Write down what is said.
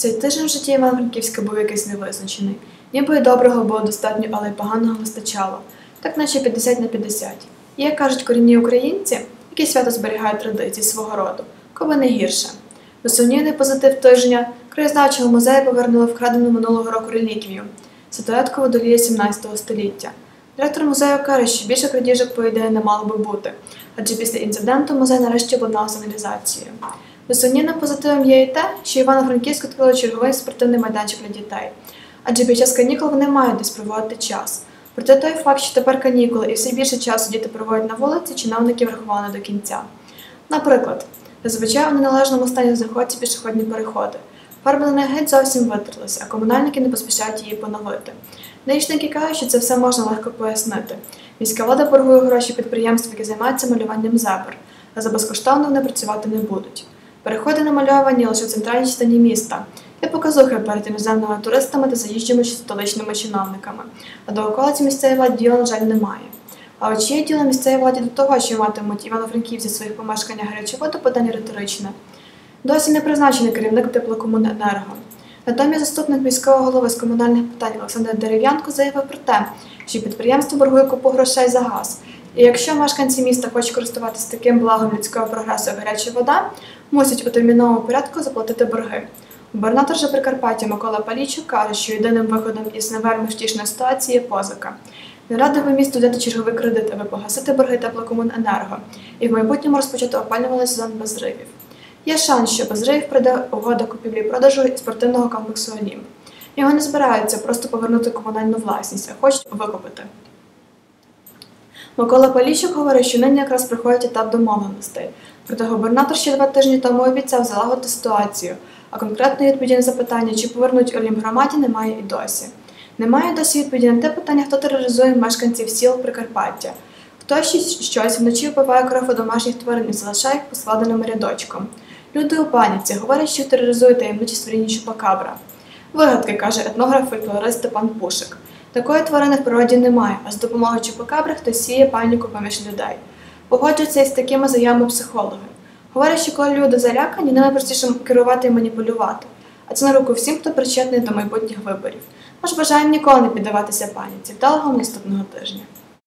Цей тиждень в житті Івано-Франківська був якийсь невизначений. Ніби й доброго було достатньо, але й поганого вистачало. Так наче 50 на 50. І, як кажуть корінні українці, які свято зберігають традиції свого роду, коли не гірше. Безсумнівний позитив тижня краєзнавчого музею повернули вкрадену минулого року реліквію статуетку водолія 17 століття. Директор музею каже, що більше крадіжок, по ідеї, не мало би бути, адже після інциденту музей нарешті обладнав сигналізацією. Безсумнівним позитивом є і те, що Івано-Франківськ відкрили черговий спортивний майданчик для дітей, адже під час канікул вони мають десь проводити час. Проте той факт, що тепер канікули і все більше часу діти проводять на вулиці, чиновники врахували до кінця. Наприклад, зазвичай у неналежному стані знаходяться пішохідні переходи. Фарба на геть зовсім витерлася, а комунальники не поспішають її поновити. Даїшники кажуть, що це все можна легко пояснити. Міська влада боргує гроші підприємств, які займаються малюванням зебр, а за безкоштовно вони працювати не будуть. Переходи намальовані лише в центральній частині міста, для показухи перед іноземними туристами та заїжджими столичними чиновниками, а до околиці місцевої влади діла, на жаль, немає. А от чи є діло місцевої владі до того, що матимуть івано-франківці в своїх помешканнях гарячу воду, питання риторичне. Досі не призначений керівник теплокомуненерго. Натомість заступник міського голови з комунальних питань Олександр Дерев'янко заявив про те, що підприємство боргує купу грошей за газ. І якщо мешканці міста хочуть користуватися таким благом людського прогресу, як гаряча вода, мусять у терміновому порядку заплатити борги. Губернатор же Прикарпаття Микола Палічук каже, що єдиним виходом із невельми втішної ситуації є позика. Не радив місту взяти черговий кредит, аби погасити борги теплокомуненерго і в майбутньому розпочати опалювальний сезон без зривів. Є шанс, що без зривів прийде угода купівлі-продажу спортивного комплексу Олімп. Його не збираються просто повернути комунальну власність, а хочуть викупити. Микола Поліщук говорить, що нині якраз приходить етап домовленостей. Проте губернатор ще два тижні тому обіцяв залагодити ситуацію, а конкретної відповіді на запитання, чи повернуть Олімп громаді, немає і досі. Немає досі відповіді на те питання, хто тероризує мешканців сіл Прикарпаття. Хто щось вночі вбиває кров у домашніх тварин і залишає їх поскладеним рядочком. Люди у паніці говорять, що тероризує таємничі створіння Чупакабра. Вигадки, каже етнограф фольклорист Степан Пушик. Такої тварини в природі немає, а з допомогою Чупакабри хтось сіє паніку поміж людей. Погоджуються із такими заявами психологи. Говорять, що коли люди залякані, ними простіше керувати і маніпулювати. А це на руку всім, хто причетний до майбутніх виборів. Тож ж бажаємо ніколи не піддаватися паніці. Вдалого наступного тижня.